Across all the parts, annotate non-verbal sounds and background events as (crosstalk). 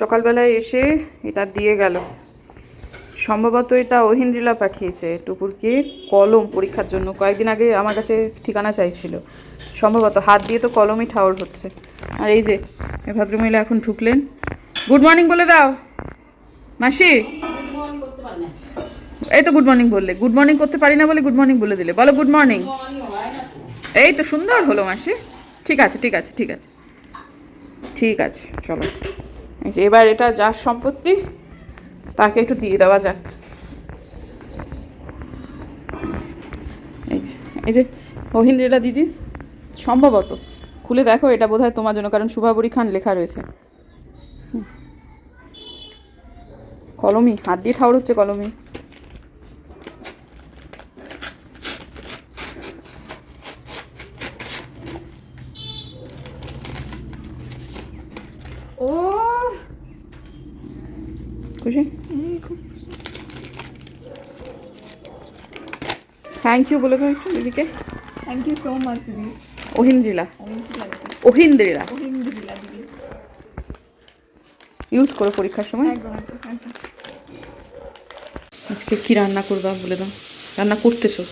সকালবেলায় এসে এটা দিয়ে গেল। সম্ভবত এটা ওহিন্দ্রিলা পাঠিয়েছে, টুকুরকে কলম পরীক্ষার জন্য। কয়েকদিন আগে আমার কাছে ঠিকানা চাইছিল। সম্ভবত হাত দিয়ে তো কলমই ঠাউর হচ্ছে। আর এই যে ভদ্রমহিলা এখন ঢুকলেন। গুড মর্নিং বলে দাও। মাসি? এই তো গুড মর্নিং বললে। গুড মর্নিং করতে পারি না বলে গুড মর্নিং বলে দিলে। বলো গুড মর্নিং এই তো সুন্দর হলো মাসি। ঠিক আছে ঠিক আছে ঠিক আছে। ঠিক আছে, চলো। যে এবার এটা যার সম্পত্তি, তাকে একটু দিয়ে দেওয়া যাক। এই যে যে মহিন্দ্রেলা দিদি, সম্ভবত। খুলে দেখো, এটা বোধহয় তোমার জন্য, কারণ শুভাবরী খান লেখা রয়েছে। কলমি, হাত দিয়ে ঠাউর হচ্ছে কলমি ও খুশি থ্যাংক ইউ বলে একটু দিদিকে থ্যাংক ইউ সো মাচ দিদি। ওহিন্দ্রিলা। ওহিন্দ্রিলা। দিদি। ইউজ করো পরীক্ষার সময়। আজকে কি রান্না করবা বলে দাও। রান্না করতেছো?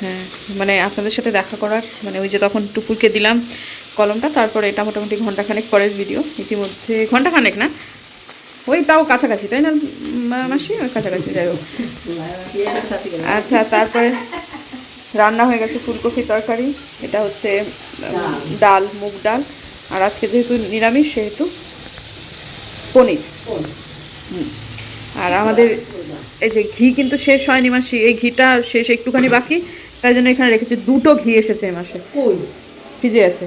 হ্যাঁ মানে আপনাদের সাথে দেখা করার মানে ওই যে তখন টুকুরকে দিলাম কলমটা তারপরে এটা মোটামুটি ঘন্টাখানেক পরের ভিডিও ইতিমধ্যে ঘন্টাখানেক না? ওই তাও কাছাকাছি তাই না? মাসি ওই কাছাকাছি যাই হোক। (laughs) আচ্ছা তারপরে রান্না হয়ে গেছে ফুলকপি তরকারি। এটা হচ্ছে ডাল। মুগ ডাল। আর আজকে যেহেতু নিরামিষ সেহেতু পনির। আর আমাদের এই যে ঘি কিন্তু শেষ হয়নি মাসি এই ঘিটা শেষ একটুখানি বাকি। তাই জন্য এখানে রেখেছি দুটো ঘি এসেছে এই মাসে। ভিজে আছে।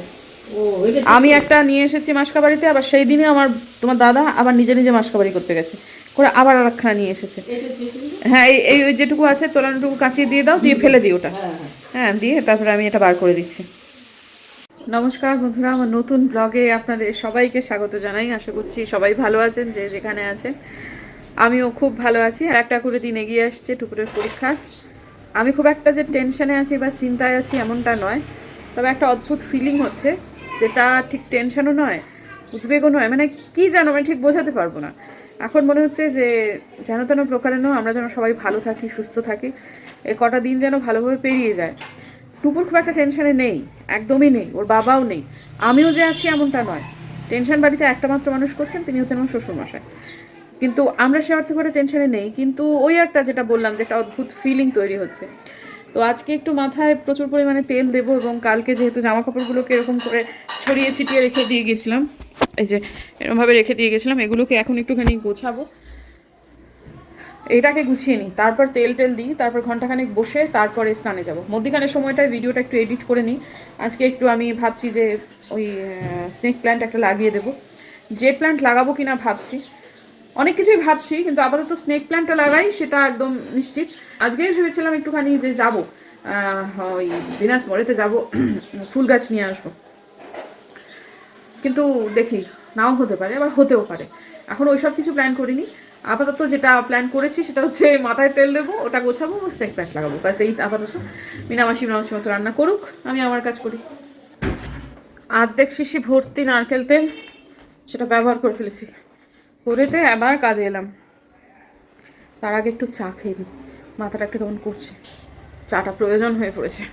আমি একটা নিয়ে এসেছি মাসকাবাড়িতে আবার সেই দিনে আমার তোমার দাদা আবার নিজে নিজে মাসকাবাড়ি করতে গেছে। করে আবার আর একখানা নিয়ে এসেছে? হ্যাঁ এই এই ওই যেটুকু আছে তোলানোটুকু কাঁচিয়ে দিয়ে দাও দিয়ে ফেলে দিই ওটা। হ্যাঁ হ্যাঁ। হ্যাঁ দিয়ে তারপরে আমি এটা বার করে দিচ্ছি। নমস্কার বন্ধুরা আমার নতুন ব্লগে আপনাদের সবাইকে স্বাগত জানাই। আশা করছি সবাই ভালো আছেন যে যেখানে আছেন। আমিও খুব ভালো আছি। আর একটা করে দিন এগিয়ে আসছে টুকুরের পরীক্ষার আমি খুব একটা যে টেনশনে আছি বা চিন্তায় আছি এমনটা নয়। তবে একটা অদ্ভুত ফিলিং হচ্ছে যেটা ঠিক টেনশনও নয় উদ্বেগও নয়। মানে কি জানো আমি ঠিক বোঝাতে পারব না। এখন মনে হচ্ছে যে যেন তেন প্রকারেণ আমরা যেন সবাই ভালো থাকি, সুস্থ থাকি এই কটা দিন যেন ভালোভাবে পেরিয়ে যায়। টুপুর খুব একটা টেনশানে নেই, একদমই নেই, ওর বাবাও নেই। আমিও যে আছি এমনটা নয়। টেনশন বাড়িতে একটা মাত্র মানুষ করছেন, তিনি হচ্ছেন আমার শ্বশুরমশাই। কিন্তু আমরা সে অর্থে করে টেনশনে নেই, কিন্তু ওই একটা যেটা বললাম যে একটা অদ্ভুত ফিলিং তৈরি হচ্ছে। তো আজকে একটু মাথায় প্রচুর পরিমাণে তেল দেবো এবং কালকে যেহেতু জামা কাপড়গুলোকে এরকম করে ছড়িয়ে ছিটিয়ে রেখে দিয়ে গেছিলাম, এই যে এরকমভাবে রেখে দিয়ে গেছিলাম, এগুলোকে এখন একটুখানি গোছাবো। এটাকে গুছিয়ে নিই, তারপর তেল টেল দিই, তারপর ঘন্টাখানেক বসে তারপরে স্নানে যাব। মধ্যখানের সময়টায় ভিডিওটা একটু এডিট করে নিই। আজকে একটু আমি ভাবছি যে ওই স্নেক প্ল্যান্ট একটা লাগিয়ে দেবো। জেট প্ল্যান্ট লাগাবো কিনা ভাবছি অনেক কিছুই ভাবছি, কিন্তু আপাতত স্নেক প্ল্যান্টটা লাগাই, সেটা একদম নিশ্চিত। আজকেই ভেবেছিলাম একটুখানি যে যাব ওই দিনাজ মরেতে যাব, (clears throat) ফুল গাছ নিয়ে আসব। কিন্তু দেখি, নাও হতে পারে, আবার হতেও পারে। এখন ওইসব কিছু প্ল্যান করিনি। আপাতত যেটা প্ল্যান করেছি, সেটা হচ্ছে মাথায় তেল দেবো, ওটা গোছাবো স্নেক প্যাক লাগাবো। ব্যাস, এই আপাতত। মিনামাসি মিনামাসি মতো রান্না করুক, আমি আমার কাজ করি। আর্ধেক শিশি ভর্তি নারকেল তেল, সেটা ব্যবহার করে ফেলেছি। করেতে আবার কাজে এলাম। তার আগে একটু চা খেয়ে মাথাটা একটু কেমন করছে? চাটা প্রয়োজন হয়ে পড়েছে।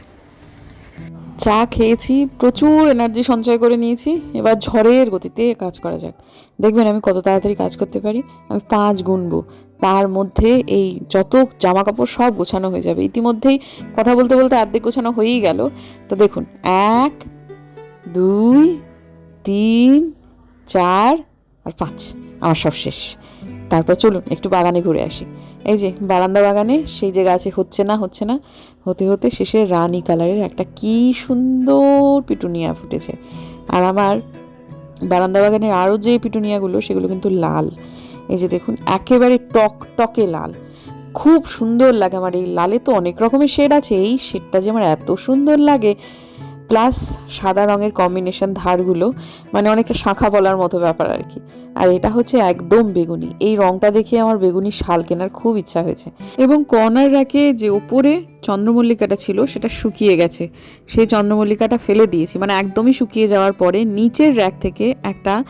চা খেয়েছি, প্রচুর এনার্জি সঞ্চয় করে নিয়েছি। এবার ঝড়ের গতিতে কাজ করা যাক। দেখবেন আমি কত তাড়াতাড়ি কাজ করতে পারি। আমি পাঁচ গুনবো। তার মধ্যে এই যত জামা কাপড় সব গোছানো হয়ে যাবে। ইতিমধ্যেই কথা বলতে বলতে অর্ধেক গোছানো হয়েই গেল। তো দেখুন, এক, দুই, তিন, চার আর পাঁচ, আমার সব শেষ। তারপর চলুন, একটু বাগানে ঘুরে আসি। এই যে, বারান্দা বাগানে, সেই যে গাছে হচ্ছে না হচ্ছে না, হতে হতে শেষে রানী কালারের একটা কি সুন্দর পিটুনিয়া ফুটেছে। আর আমার বারান্দা বাগানের আরও যে পিটুনিয়াগুলো, সেগুলো কিন্তু লাল। এই যে দেখুন, একেবারে টক, টকে লাল। খুব সুন্দর লাগে আমার এই লালে তো অনেক রকমের শেড আছে, এই শেডটা যে আমার এত সুন্দর লাগে প্লাস সাদা রঙের কম্বিনেশন ধারগুলো মানে অনেকটা শাঁখা বলার মতো ব্যাপার আর কি। আর এটা হচ্ছে একদম বেগুনি। এই রঙটা দেখে আমার বেগুনি শাল কেনার খুব ইচ্ছা হয়েছে। এবং কর্নার র্যাকে যে ওপরে চন্দ্রমল্লিকাটা ছিল, সেটা শুকিয়ে গেছে। সেই চন্দ্রমল্লিকাটা ফেলে দিয়েছি। মানে একদমই শুকিয়ে যাওয়ার পরে নিচের র্যাক থেকে একটা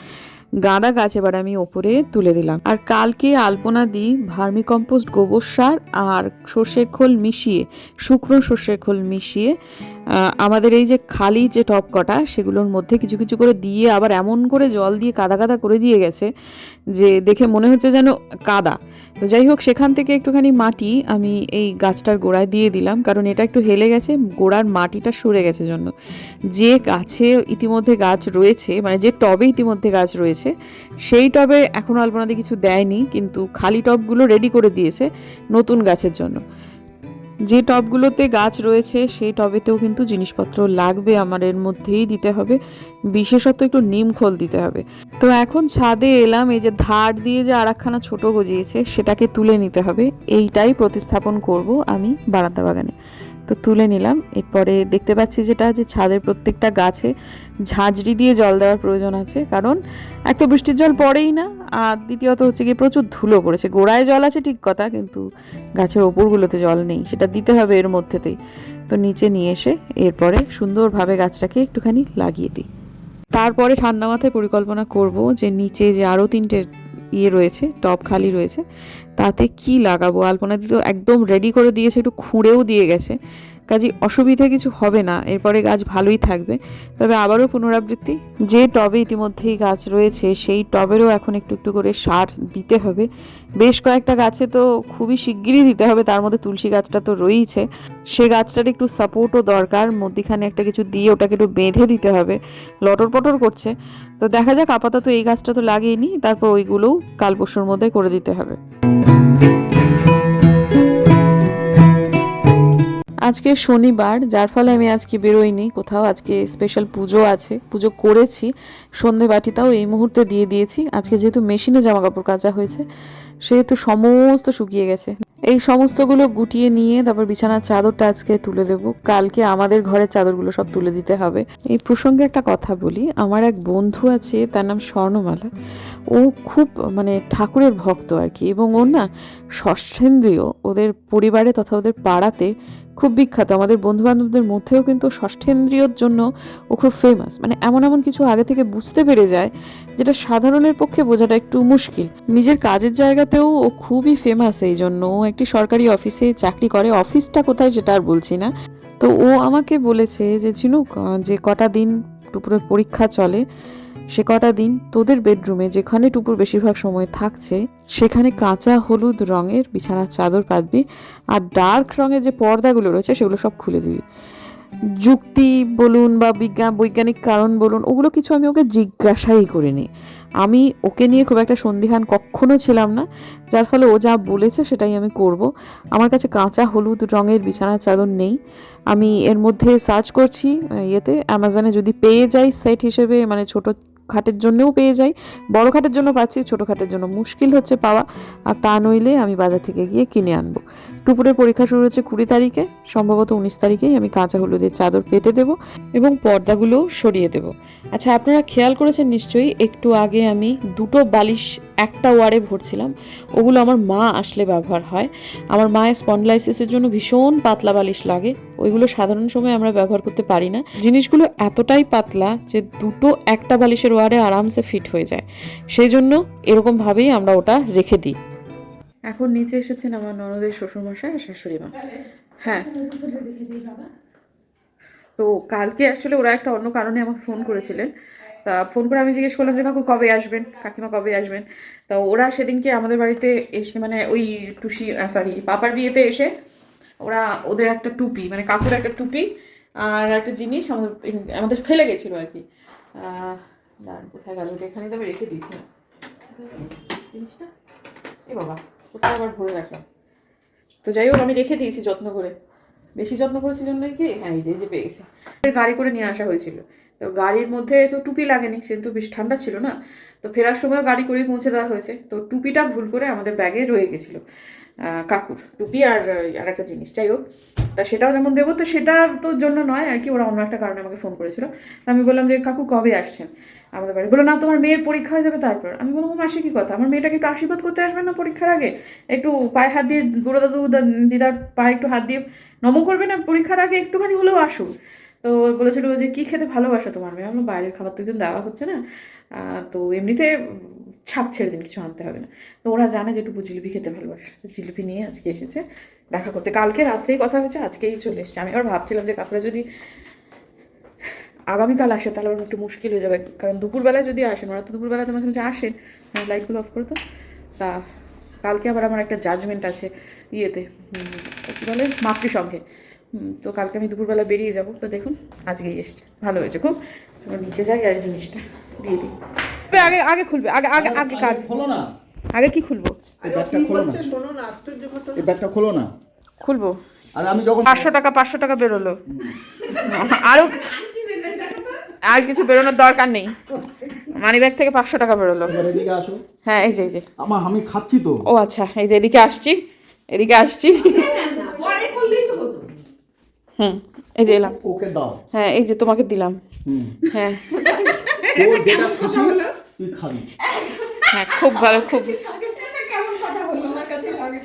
গাঁদা গাছ এবার আমি ওপরে তুলে দিলাম। আর কালকে আলপনা দিই ভার্মি কম্পোস্ট গোবর সার আর সর্ষের খোল মিশিয়ে, শুকনো সর্ষের খোল মিশিয়ে আমাদের এই যে খালি যে টপ কটা, সেগুলোর মধ্যে কিছু কিছু করে দিয়ে আবার এমন করে জল দিয়ে কাদা কাদা করে দিয়ে গেছে যে দেখে মনে হচ্ছে যেন কাদা। তো যাই হোক, সেখান থেকে একটুখানি মাটি আমি এই গাছটার গোড়ায় দিয়ে দিলাম, কারণ এটা একটু হেলে গেছে, গোড়ার মাটিটা সরে গেছে জন্য। যে গাছে ইতিমধ্যে গাছ রয়েছে মানে যে টবে ইতিমধ্যে গাছ রয়েছে সেই টবে এখনও আলপনাদি কিছু দেয়নি, কিন্তু খালি টবগুলো রেডি করে দিয়েছে নতুন গাছের জন্য। যে টবগুলোতে গাছ রয়েছে, সেই টবেতেও কিন্তু জিনিসপত্র লাগবে, আমার এর মধ্যেই দিতে হবে। বিশেষত একটু নিম খোল দিতে হবে। তো এখন ছাদে এলাম, এই যে ধার দিয়ে যে আরাকখানা ছোট গজিয়েছে, সেটাকে তুলে নিতে হবে। এইটাই প্রতিস্থাপন করব আমি বারান্দা বাগানে। তো তুলে নিলাম। এরপরে দেখতে পাচ্ছি যেটা যে ছাদের প্রত্যেকটা গাছে ঝাঁঝরি দিয়ে জল দেওয়ার প্রয়োজন আছে। কারণ এক তো বৃষ্টির জল পড়েই না, আর দ্বিতীয়ত হচ্ছে গিয়ে প্রচুর ধুলো পড়েছে। গোড়ায় জল আছে ঠিক কথা, কিন্তু গাছের ওপরগুলোতে জল নেই, সেটা দিতে হবে এর মধ্যেতেই তো নিচে নিয়ে এসে এরপরে সুন্দরভাবে গাছটাকে একটুখানি লাগিয়ে দিই। তারপরে ঠান্ডা মাথায় পরিকল্পনা করব যে নিচে যে আরও তিনটে ইয়ে রয়েছে টপ খালি রয়েছে। তাতে কি লাগাবো? আলপনা দিদি তো একদম রেডি করে দিয়েছে, একটু খুঁড়েও দিয়ে গেছে। কাজে অসুবিধা কিছু হবে না, এরপরে গাছ ভালোই থাকবে। তবে আবারও পুনরাবৃত্তি, যে টবে ইতিমধ্যেই গাছ রয়েছে, সেই টবেরও এখন একটু একটু করে সার দিতে হবে। বেশ কয়েকটা গাছে তো খুবই শিগগিরই দিতে হবে, তার মধ্যে তুলসী গাছটা তো রয়েইছে। সে গাছটার একটু সাপোর্টও দরকার, মধ্যিখানে একটা কিছু দিয়ে ওটাকে একটু বেঁধে দিতে হবে। লটর পটর করছে। তো দেখা যাক, আপাতত এই গাছটা তো লাগিয়ে নিই, তারপর ওইগুলোও কাল পরশুর মধ্যে করে দিতে হবে। আজকে শনিবার, যার ফলে আমি আজকে বেরোইনি। কোথাও আজকে স্পেশাল পুজো আছে, পুজো করেছি। সন্ধে বাটিটাও এই মুহূর্তে দিয়ে দিয়েছি। আজকে যেহেতু মেশিনে জামা কাপড় কাচা হয়েছে, সেহেতু সমস্ত শুকিয়ে গেছে। এই সমস্তগুলো গুটিয়ে নিয়ে তারপর বিছানার চাদরটা আজকে তুলে দেবো। কালকে আমাদের ঘরের চাদরগুলো সব তুলে দিতে হবে। এই প্রসঙ্গে একটা কথা বলি। আমার এক বন্ধু আছে, তার নাম স্বর্ণমালা। ও খুব মানে ঠাকুরের ভক্ত আর কি। এবং ওর না ষষ্ঠেন্দ্রীয়, ওদের পরিবারে তথা ওদের পাড়াতে খুব বিখ্যাত। আমাদের বন্ধু বান্ধবদের মধ্যেও কিন্তু ষষ্ঠেন্দ্রিয়র জন্য ও খুব ফেমাস মানে এমন এমন কিছু আগে থেকে বুঝতে পেরে যায়, যেটা সাধারণের পক্ষে বোঝাটা একটু মুশকিল। নিজের কাজের জায়গাতেও ও খুবই ফেমাস এই জন্য ও একটি সরকারি অফিসে চাকরি করে। অফিসটা কোথায় সেটা আর বলছি না। তো ও আমাকে বলেছে যে, ঝিনুক যে কটা দিন টুপুরের পরীক্ষা চলে সে কটা দিন তোদের বেডরুমে যেখানে টুপুর বেশিরভাগ সময় থাকছে, সেখানে কাঁচা হলুদ রঙের বিছানার চাদর পাতবি আর ডার্ক রঙের যে পর্দাগুলো রয়েছে, সেগুলো সব খুলে দিবি। যুক্তি বলুন বা বিজ্ঞান বৈজ্ঞানিক কারণ বলুন, ওগুলো কিছু আমি ওকে জিজ্ঞাসাই করিনি। আমি ওকে নিয়ে খুব একটা সন্দিহান কখনো ছিলাম না, যার ফলে ও যা বলেছে সেটাই আমি করব। আমার কাছে কাঁচা হলুদ রঙের বিছানার চাদর নেই। আমি এর মধ্যে সার্চ করছি, ইয়েতে অ্যামাজনে যদি পেয়ে যাই সেট হিসেবে মানে ছোট খাটের জন্যও পেয়ে যাই। বড় খাটের জন্য পাচ্ছি, ছোট খাটের জন্য মুশকিল হচ্ছে পাওয়া। আর তা নইলে আমি বাজার থেকে গিয়ে কিনে আনব। টুপুরের পরীক্ষা শুরু হচ্ছে কুড়ি তারিখে। সম্ভবত উনিশ তারিখেই আমি কাঁচা হলুদের চাদর পেতে দেব এবং পর্দাগুলোও সরিয়ে দেব। আচ্ছা আপনারা খেয়াল করেছেন নিশ্চয়ই, একটু আগে আমি দুটো বালিশ একটা ওয়ারে ভরছিলাম। ওগুলো আমার মা আসলে ব্যবহার হয়। আমার মায়ের স্পন্ডলাইসিসের জন্য ভীষণ পাতলা বালিশ লাগে। ওইগুলো সাধারণ সময় আমরা ব্যবহার করতে পারি না। জিনিসগুলো এতটাই পাতলা যে দুটো একটা বালিশের ওয়ারে আরামসে ফিট হয়ে যায়। সেই জন্য এরকমভাবেই আমরা ওটা রেখে দিই। এখন নিচে এসেছেন আমার ননদের শ্বশুরমশাই আর শাশুড়ি মা। হ্যাঁ। তো কালকে আসলে ওরা একটা অন্য কারণে আমাকে ফোন করেছিলেন। তা ফোন করে আমি জিজ্ঞেস করলাম যে, কাকু কবে আসবেন? কাকিমা কবে আসবেন? তা ওরা সেদিনকে আমাদের বাড়িতে এসে মানে ওই টুসি সরি পাপার বিয়েতে এসে ওরা ওদের একটা টুপি মানে কাকুর একটা টুপি আর একটা জিনিস আমাদের আমাদের ফেলে গেছিল আর কি। কোথায় গেল? এখানে তো আমি রেখে দিয়েছিলাম। জিনিসটা? এ বাবা। কোথায় আবার ভরে রাখলাম। তো যাই হোক, আমি রেখে দিয়েছি যত্ন করে। বেশি যত্ন করেছি জন্য কি? হ্যাঁ এই যে এই যে পেয়ে গেছি। গাড়ি করে নিয়ে আসা হয়েছিল। তো গাড়ির মধ্যে তো টুপি লাগেনি, সেহেতু বেশ ঠান্ডা ছিল না। তো ফেরার সময় গাড়ি করেই পৌঁছে দেওয়া হয়েছে। তো টুপিটা ভুল করে আমাদের ব্যাগে রয়ে গেছিল। কাকুর। টুপি আর আর একটা জিনিস। যাই হোক, তা সেটাও যেমন দেবো, তো সেটার তো জন্য নয় আর কি, ওরা অন্য একটা কারণে আমাকে ফোন করেছিল। তা আমি বললাম যে, কাকু, কবে আসছেন? আমাদের বাড়ি। বলল, না, তোমার মেয়ের পরীক্ষা হয়ে যাবে তারপর। আমি বললাম, "ও, মাসে কি কথা? আমার মেয়েটাকে একটু আশীর্বাদ করতে আসবেন না পরীক্ষার আগে? একটু পায়ে হাত দিয়ে, বুড়ো দাদু দিদার পায়ে একটু হাত দিয়ে নম করবে না পরীক্ষার আগে? একটুখানি হলেও আসুন তো বলেছিল যে, কী খেতে ভালোবাসো তোমার মেয়ে? আমরা বাইরের খাবার তো একজন দেওয়া হচ্ছে না। তো এমনিতে ছাপ ছেড়ে দিন কিছু আনতে হবে না। তো ওরা জানে যেটুকু জিলিপি খেতে ভালোবাসে। জিলিপি নিয়ে আজকে এসেছে, দেখা করতে। কালকে রাত্রেই কথা হয়েছে, আজকেই চলে এসেছে। আমি আবার ভাবছিলাম যে কাকুরা যদি আগামীকাল আসে, তাহলে ওর একটু মুশকিল হয়ে যাবে। কারণ দুপুরবেলায় যদি আসেন, ওরা তো দুপুরবেলাতে তোমার মাঝে আসেন। হ্যাঁ লাইটগুলো অফ করে তো। কালকে আবার আমার একটা জাজমেন্ট আছে ইয়েতে কী বলে? মাতৃসংঘে। তো কালকে আমি দুপুরবেলা বেরিয়ে যাব। তো দেখুন, আজকেই এসছে। ভালো হয়েছে খুব। চলো নিচে যাই আর জিনিসটা দিয়ে দিই। আগে আগে খুলবে আগে আগে আগে কাজ। খোলো না। আগে কি খুলবো? এই ব্যাগটা খোলো না। এই ব্যাগটা খোলো না। খুলবো। আর আমি যখন পাঁচশো টাকা পাঁচশো টাকা বেরোলো। আরও আর কিছু বেরোনোর দরকার নেই। মানি ব্যাগ থেকে পাঁচশো টাকা বেরোলো। এদিকে আসো। হ্যাঁ এই যে এই যে। আমার আমি খাচ্ছি তো। ও আচ্ছা এই যে এদিকে আসছি এদিকে আসছি। হুম এই যে এলাম। ওকে দাও। হ্যাঁ এই যে তোমাকে দিলাম। হুম। হ্যাঁ। ও যেটা খুশি তুই খাবি। হ্যাঁ খুব ভালো খুব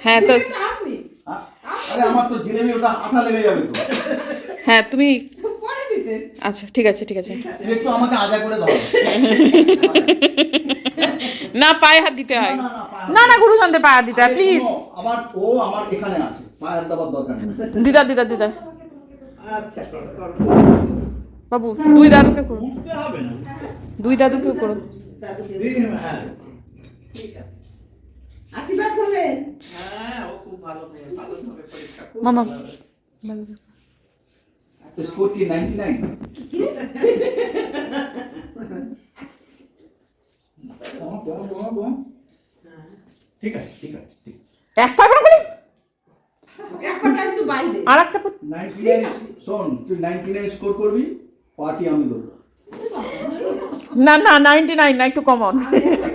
হ্যাঁ তো আরে আমার তো জিলেবি ওটা আঠা লেগে যাবে তো। হ্যাঁ তুমি আচ্ছা ঠিক আছে ঠিক আছে। একটু আমাকে আজা করে দাও। না পায়ে হাত দিতে হয়। না, না, পায়ে না গুরুজনদের পায়ে হাত দিতে হয় প্লিজ। আমার ও আমার এখানে আছে। পায়ের দেওয়ার দরকার নেই। দিদা দিদা দিদা। বাবু দুই দাদুকে করো। দুই দাদুকে আশীর্বাদ মামা স্কুটি নাইনটি নাইন ঠিক আছে ঠিক আছে ঠিক। এক পা করে। খালি এখন একটু বাইরে। আর একটা নাইনটি নাইন শোন তুই নাইনটি নাইন স্কোর করবি পার্টি আমি দেবো না না নাইনটি নাইন না একটু কমন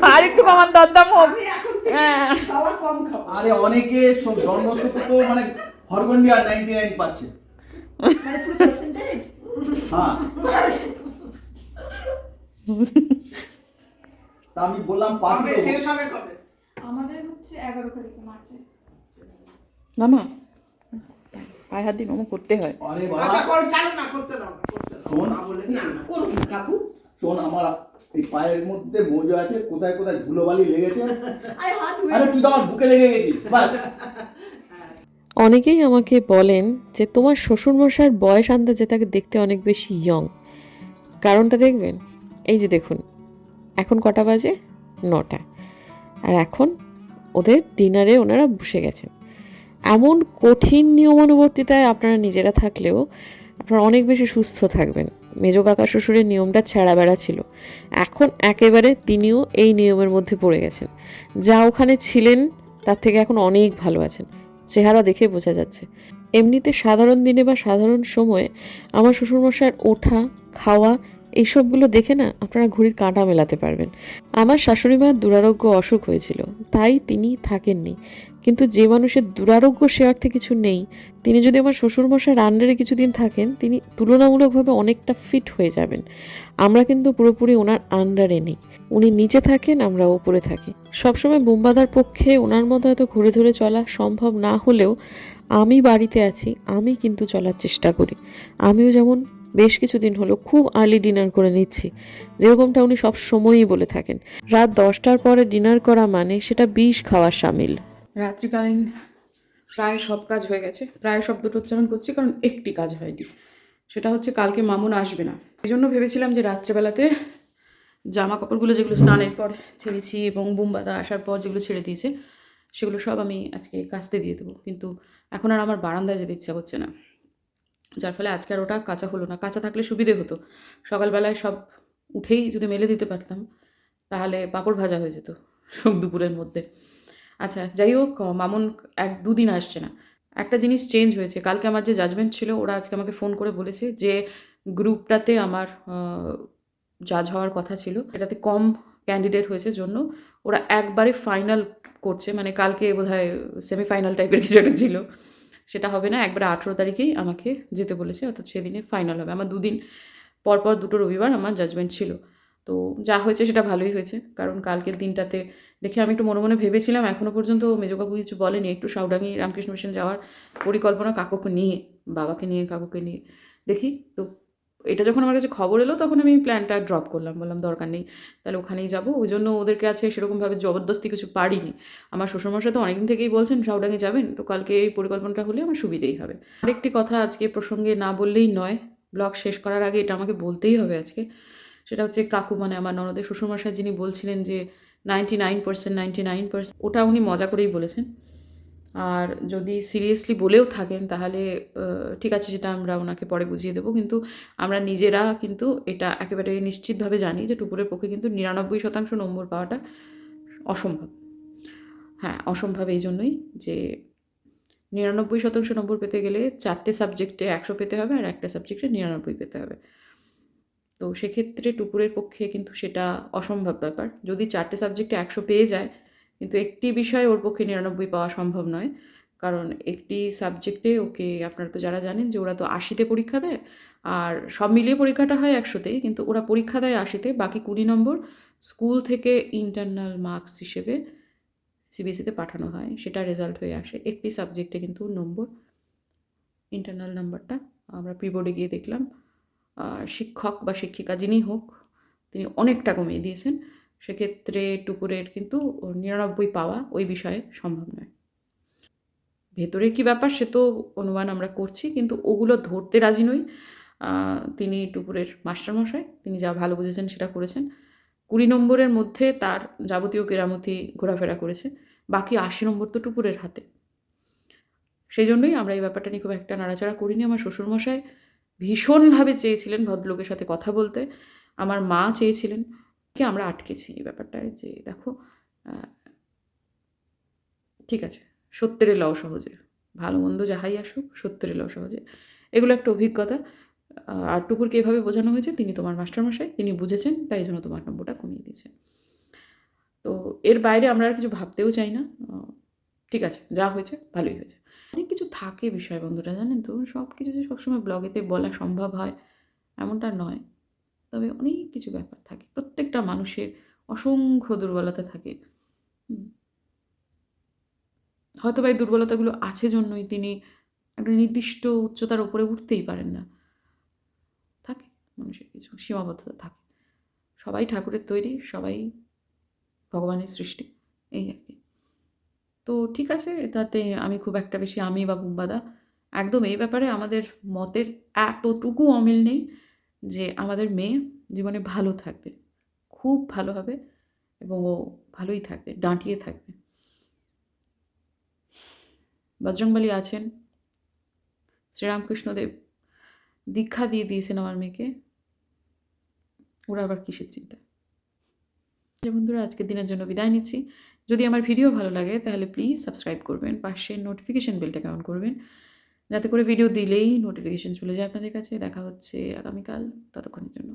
আর একটু কমন দরদাম হোক। হ্যাঁ। খাওয়া কম খাও আরে অনেকে সব জন্মসূত্র তো মানে হরগন্ডি আর নাইনটি নাইন পাচ্ছে হ্যাঁ। (laughs) তা আমি বললাম দেবো আমাদের হচ্ছে এগারো তারিখে মার্চে। মামা পায়ে হাত দিন ওমো করতে হয়। আরে বাবা। শোন। করুন কাকু। শোন আমার এই পায়ের মধ্যে মোজো আছে কোথায় কোথায় ধুলোবালি লেগেছে? আরে হাত আরে তুই তো আমার বুকে লেগে গেছিস বাস। অনেকেই আমাকে বলেন যে তোমার শ্বশুরমশাইয়ের বয়স আন্দাজে তাকে দেখতে অনেক বেশি ইয়ং কারণটা দেখবেন? এই যে দেখুন এখন কটা বাজে? নটা। আর এখন ওদের ডিনারে ওনারা বসে গেছেন। এমন কঠিন নিয়মানুবর্তিতায় আপনারা নিজেরা থাকলেও আপনারা অনেক বেশি সুস্থ থাকবেন। মেজ কাকা শ্বশুরের নিয়মটা ছেঁড়া বেড়া ছিল। এখন একেবারে তিনিও এই নিয়মের মধ্যে পড়ে গেছেন। যা ওখানে ছিলেন, তার থেকে এখন অনেক ভালো আছেন। চেহারা দেখে বোঝা যাচ্ছে। এমনিতে সাধারণ দিনে বা সাধারণ সময়ে আমার শ্বশুরমশাইয়ের ওঠা, খাওয়া এইসবগুলো দেখে না আপনারা ঘড়ির কাঁটা মেলাতে পারবেন। আমার শাশুড়ি মায়ের দুরারোগ্য অসুখ হয়েছিল, তাই তিনি থাকেননি। কিন্তু যে মানুষের দুরারোগ্য সে অর্থে কিছু নেই, তিনি যদি আমার শ্বশুরমশাইয়ের আন্ডারে কিছুদিন থাকেন, তিনি তুলনামূলকভাবে অনেকটা ফিট হয়ে যাবেন। আমরা কিন্তু পুরোপুরি ওনার আন্ডারে নেই। উনি নিচে থাকেন, আমরা ওপরে থাকি। সবসময় বোমবাদার পক্ষে ওনার মতো এত ঘুরে ধরে চলা সম্ভব না হলেও আমি বাড়িতে আছি, আমি কিন্তু চলার চেষ্টা করি। আমিও যেমন বেশ কিছুদিন হলো খুব আর্লি ডিনার করে নিচ্ছি। যেরকমটা উনি সব সময়ই বলে থাকেন। রাত দশটার পরে ডিনার করা মানে সেটা বিষ খাওয়ার সামিল। রাত্রিকালীন প্রায় সব কাজ হয়ে গেছে। প্রায় শব্দটা উচ্চারণ করছি, কারণ একটি কাজ হয়নি। সেটা হচ্ছে কালকে মামুন আসবে না। এই জন্য ভেবেছিলাম যে রাত্রেবেলাতে জামা কাপড়গুলো যেগুলো স্নানের পর ছেড়েছি এবং বুমবাদা আসার পর যেগুলো ছেড়ে দিয়েছে, সেগুলো সব আমি আজকে কাচতে দিয়ে দেবো। কিন্তু এখন আর আমার বারান্দায় যেতে ইচ্ছা করছে না। যার ফলে আজকে আর ওটা কাঁচা হলো না। কাঁচা থাকলে সুবিধে হতো। সকালবেলায় সব উঠেই যদি মেলে দিতে পারতাম, তাহলে পাঁপড় ভাজা হয়ে যেত সব দুপুরের মধ্যে। আচ্ছা যাই হোক, মামুন এক দুদিন আসছে না। একটা জিনিস চেঞ্জ হয়েছে। কালকে আমার যে জাজমেন্ট ছিল, ওরা আজকে আমাকে ফোন করে বলেছে যে গ্রুপটাতে আমার জাজ হওয়ার কথা ছিল। এটাতে কম ক্যান্ডিডেট হয়েছে জন্য। ওরা একবারে ফাইনাল করছে। মানে কালকে বোধহয় সেমিফাইনাল টাইপের কিছু একটা ছিল। সেটা হবে না, একবার আঠেরো তারিখেই আমাকে যেতে বলেছে, অর্থাৎ সেদিনে ফাইনাল হবে। আমার দুদিন পরপর পর দুটো রবিবার আমার জাজমেন্ট ছিল। তো যা হয়েছে সেটা ভালোই হয়েছে, কারণ কালকের দিনটাতে দেখে আমি একটু মনে মনে ভেবেছিলাম এখনও পর্যন্ত মেজোকাকু কিছু বলেনি, একটু সাউডাঙ্গি রামকৃষ্ণ মিশন যাওয়ার পরিকল্পনা কাকুকে নিয়ে, বাবাকে নিয়ে, কাকুকে নিয়ে দেখি। তো এটা যখন আমার কাছে খবর এলো, তখন আমি প্ল্যানটা ড্রপ করলাম। বললাম, দরকার নেই, তাহলে ওখানেই যাব। ওই জন্য ওদের কাছে সেরকমভাবে জবরদস্তি কিছু পারিনি। আমার শ্বশুরমশাই তো অনেকদিন থেকেই বলছেন সাউডাঙ্গে যাবেন? তো কালকে এই পরিকল্পনাটা হলে আমার সুবিধেই হবে। আরেকটি কথা আজকে প্রসঙ্গে না বললেই নয়, ব্লগ শেষ করার আগে এটা আমাকে বলতেই হবে আজকে। সেটা হচ্ছে কাকু মানে আমার ননদের শ্বশুরমশাই যিনি বলছিলেন যে, ninety nine percent, ninety nine percent. ওটা উনি মজা করেই বলেছেন। আর যদি সিরিয়াসলি বলেও থাকেন, তাহলে ঠিক আছে সেটা আমরা ওনাকে পরে বুঝিয়ে দেবো। কিন্তু আমরা নিজেরা কিন্তু এটা একেবারে নিশ্চিতভাবে জানি যে টুকুরের পক্ষে কিন্তু নিরানব্বই শতাংশ নম্বর পাওয়াটা অসম্ভব। হ্যাঁ অসম্ভব এই জন্যই যে নিরানব্বই শতাংশ নম্বর পেতে গেলে চারটে সাবজেক্টে একশো পেতে হবে আর একটা সাবজেক্টে নিরানব্বই পেতে হবে। তো সেক্ষেত্রে টুকুরের পক্ষে কিন্তু সেটা অসম্ভব ব্যাপার। যদি চারটে সাবজেক্টে একশো পেয়ে যায় কিন্তু একটি বিষয় ওর পক্ষে নিরানব্বই পাওয়া সম্ভব নয়। কারণ একটি সাবজেক্টে ওকে আপনারা তো যারা জানেন যে ওরা তো আশিতে পরীক্ষা দেয়, আর সব মিলিয়ে পরীক্ষাটা হয় একশোতেই, কিন্তু ওরা পরীক্ষা দেয় আশিতে, বাকি কুড়ি নম্বর স্কুল থেকে ইন্টারনাল মার্কস হিসেবে সিবিএসিতে পাঠানো হয়, সেটা রেজাল্ট হয়ে আসে। একটি সাবজেক্টে কিন্তু নম্বর ইন্টারনাল নাম্বারটা আমরা প্রিবোর্ডে গিয়ে দেখলাম। শিক্ষক বা শিক্ষিকা যিনি হোক, তিনি অনেকটা কমিয়ে দিয়েছেন। সেক্ষেত্রে টুকুরের কিন্তু নিরানব্বই পাওয়া ওই বিষয়ে সম্ভব নয়। ভেতরে কি ব্যাপার সে তো অনুমান আমরা করছি, কিন্তু ওগুলো ধরতে রাজি নই। তিনি টুকুরের মাস্টারমশাই, তিনি যা ভালো বুঝেছেন সেটা করেছেন। কুড়ি নম্বরের মধ্যে তার যাবতীয় কেরামতি ঘোরাফেরা করেছে, বাকি আশি নম্বর তো টুকুরের হাতে। সেই জন্যই আমরা এই ব্যাপারটা নিয়ে খুব একটা নাড়াচাড়া করিনি। আমার শ্বশুরমশাই ভীষণভাবে চেয়েছিলেন ভদ্রলোকের সাথে কথা বলতে। আমার মা চেয়েছিলেন কি আমরা আটকেছি এই ব্যাপারটায় যে দেখো ঠিক আছে, সত্যের লও সহজে, ভালো মন্দ যাহাই আসুক, সত্যের লও সহজে। এগুলো একটা অভিজ্ঞতা আর টুকুরকে এভাবে বোঝানো হয়েছে, তিনি তোমার মাস্টারমশাই, তিনি বুঝেছেন, তাই জন্য তোমার নম্বরটা কমিয়ে দিয়েছেন তো এর বাইরে আমরা আর কিছু ভাবতেও চাই না ঠিক আছে, যা হয়েছে ভালোই হয়েছে। অনেক কিছু থাকে বিষয় বন্ধুরা জানেন তো সব কিছু যে সবসময় ব্লগেতে বলা সম্ভব হয়, এমনটা নয়। তবে অনেক কিছু ব্যাপার থাকে। প্রত্যেকটা মানুষের অসংখ্য দুর্বলতা থাকে। হয়তো বা এই দুর্বলতাগুলো আছে জন্যই তিনি একটা নির্দিষ্ট উচ্চতার উপরে উঠতেই পারেন না। থাকে, মানুষের কিছু সীমাবদ্ধতা থাকে। সবাই ঠাকুরের তৈরি, সবাই ভগবানের সৃষ্টি, এই আর কি। তো ঠিক আছে তাতে আমি খুব একটা বেশি আমি বা বুম্বাদা, একদম এই ব্যাপারে আমাদের মতের এতটুকু অমিল নেই। যে আমাদের মেয়ে জীবনে ভালো থাকবে, খুব ভালো হবে এবং ও ভালোই থাকবে, ডাঁটিয়ে থাকবে। বজরংবলী আছেন, শ্রীরামকৃষ্ণদেব দীক্ষা দিয়ে দিয়েছেন আমার মেয়েকে। ওরা আবার কিসের চিন্তা? বন্ধুরা, আজকের দিনের জন্য বিদায় নিচ্ছি। যদি আমার ভিডিও ভালো লাগে, তাহলে প্লিজ সাবস্ক্রাইব করবেন পাশের নোটিফিকেশন বেলটাকে অন করবেন। যাতে করে ভিডিও দিলেই নোটিফিকেশন চলে যায় আপনাদের কাছে। দেখা হচ্ছে আগামীকাল ততক্ষণের জন্য।